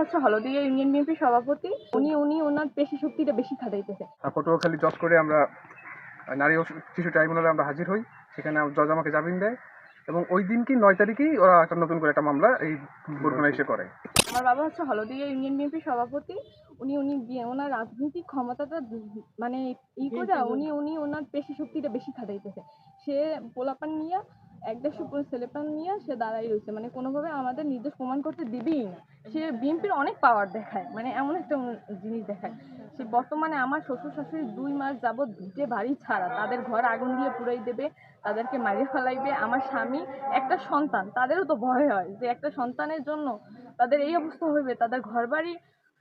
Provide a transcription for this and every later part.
হচ্ছে হলদিয়া union BNP সভাপতি। উনি উনি ওনার পেশি শক্তিটা বেশি খাটাইতেছে। আর পটুয়াখালী জজ করে আমরা নারী ও শিশু ট্রাইব্যুনালে আমরা হাজির হই সেখানে জজ আমাকে জামিন দেয়। এবং ওই দিন কি নয় তারিখেই ওরা একটা নতুন করে একটা মামলা এই বরগুনা এসে করে আমার বাবা হচ্ছে হলদিয়া ইউনিয়ন বিএনপি সভাপতি। উনি উনি ওনার রাজনৈতিক ক্ষমতাটা মানে ই করে উনি উনি ওনার পেশি শক্তিটা বেশি খাটাইতেছে। সে পোলাপান নিয়ে এক দেড়শো ছেলেপান নিয়ে সে দাঁড়াই রয়েছে। মানে কোনোভাবে আমাদের নির্দোষ প্রমাণ করতে দিবেই না। সে বিএনপির অনেক পাওয়ার দেখায়। মানে এমন একটা জিনিস দেখায়। সে বর্তমানে আমার শ্বশুর শাশুড়ি দুই মাস যাবৎ যে বাড়ি ছাড়া তাদের ঘর আগুন দিয়ে পুরাই দেবে, তাদেরকে মারিয়ে ফেলাইবে। আমার স্বামী একটা সন্তান, তাদেরও তো ভয় হয় যে একটা সন্তানের জন্য তাদের এই অবস্থা হইবে। তাদের ঘর বাড়ি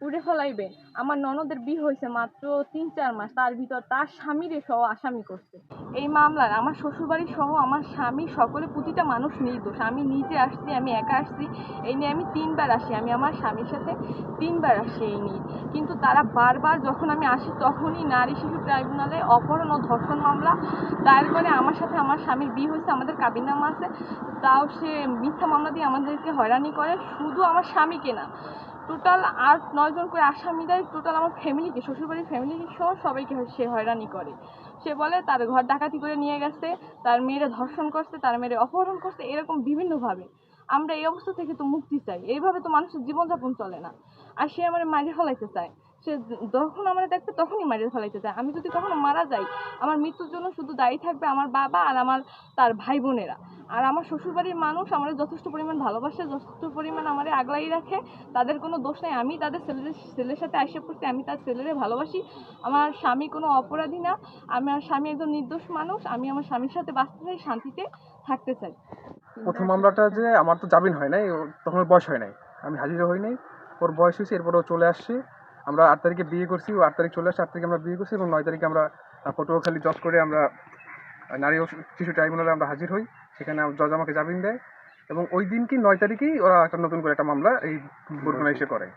উড়ে ফেলাইবে। আমার ননদের বিয়ে হয়েছে মাত্র তিন, চার মাস। তার ভিতর তার স্বামীরে সহ আসামি করছে। এই মামলার আমার শ্বশুরবাড়ি সহ আমার স্বামী সকলে প্রতিটা মানুষ নির্দোষ। আমি নিজে আসছি, আমি একা আসছি। এই নিয়ে আমি তিনবার আসি। আমি আমার স্বামীর সাথে তিনবার আসি এই নিয়ে। কিন্তু তারা বারবার যখন আমি আসি, তখনই নারী শিশু ট্রাইব্যুনালে অপহরণ ও ধর্ষণ মামলা দায়ের করে। আমার সাথে আমার স্বামীর বিয়ে হয়েছে, আমাদের কাবিননামা আছে। তাও সে মিথ্যা মামলা দিয়ে আমাদেরকে হয়রানি করে। শুধু আমার স্বামীকে না টোটাল আট নয় জন করে আসামিরাই টোটাল আমার ফ্যামিলিকে শ্বশুরবাড়ির ফ্যামিলিকে সহ সবাইকে সে হয়রানি করে। সে বলে, তার ঘর ডাকাতি করে নিয়ে গেছে, তার মেয়েরে ধর্ষণ করছে, তার মেয়েরে অপহরণ করছে, এরকম বিভিন্নভাবে। আমরা এই অবস্থা থেকে তো মুক্তি চাই। এইভাবে তো মানুষের জীবনযাপন চলে না। আর সে আমার মাঝে ফেলাইতে চায়। সে যখন আমার দেখবে তখনই মারিয়ে ফেলাইতে চায় আমি যদি কখনো মারা যাই, আমার মৃত্যুর জন্য শুধু দায়ী থাকবে আমার বাবা আর আমার তার ভাই বোনেরা আর আমার শ্বশুরবাড়ির মানুষ আমার যথেষ্ট পরিমাণ ভালোবাসে, যথেষ্ট পরিমাণ আমার আগলাই রাখে। তাদের কোনো দোষ নেই। আমি তাদের ছেলেদের, ছেলের সাথে আইসা করছি আমি তার ছেলেরে ভালোবাসি। আমার স্বামী কোনো অপরাধী না। আমার স্বামী একজন নির্দোষ মানুষ। আমি আমার স্বামীর সাথে বাঁচতে চাই, শান্তিতে থাকতে চাই। প্রথম মামলাটা যে আমার তো জামিন হয় নাই, তখন বয়স হয় নাই। আমি হাজির হই নাই। ওর বয়স হয়েছে, এরপর চলে আসছে। আমরা আট তারিখে বিয়ে করছি, ও আট তারিখ চলে আসছে, আট তারিখে আমরা বিয়ে করছি এবং নয় তারিখে আমরা ফটো পটুয়াখালী জজ করে আমরা নারী ও শিশু ট্রাইব্যুনালে আমরা হাজির হই, সেখানে জজ আমাকে জামিন দেয় এবং ওই দিন কি নয় তারিখেই ওরা একটা নতুন করে একটা মামলা এই বরগুনা এসে করে।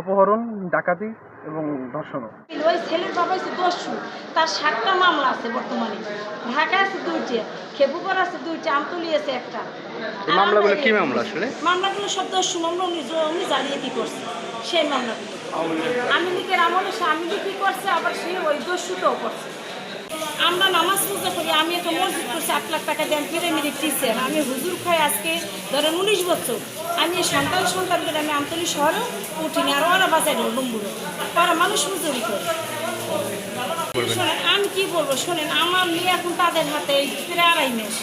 অপহরণ, ডাকাতি এবং ধর্ষণও ওই ছেলের বাবা হচ্ছে দস্যু তার সাতটা মামলা আছে বর্তমানে। ঢাকা আছে দুইটা খেপুপার আছে দুইটা আমতলি আছে একটা। মামলাগুলো কি মামলা আসলে? মামলাগুলো সব দস্যু মামলা উনি উনি জালিয়াতি করছে সেই মামলাগুলো। আমি লীগের আমলে সে আমি কি করছে আবার সে ওই দস্যুটাও করছে। আমরা নামাজ পূজা করি আমি একটা মসজিদ করছি আট লাখ টাকা দেন পিরামিড টিচার আমি হুজুর খাই আজকে ধরেন উনিশ বছর। আমি সন্তান সন্তান করে আমি আমতলি শহরে উঠিনি আর ওরা বাজারে ডম্বুরো তারা মানুষ মজুরি করে। শোনেন আমি কি বলব শোনেন আমার মেয়ে এখন তাদের হাতে প্রায় আড়াই মাস।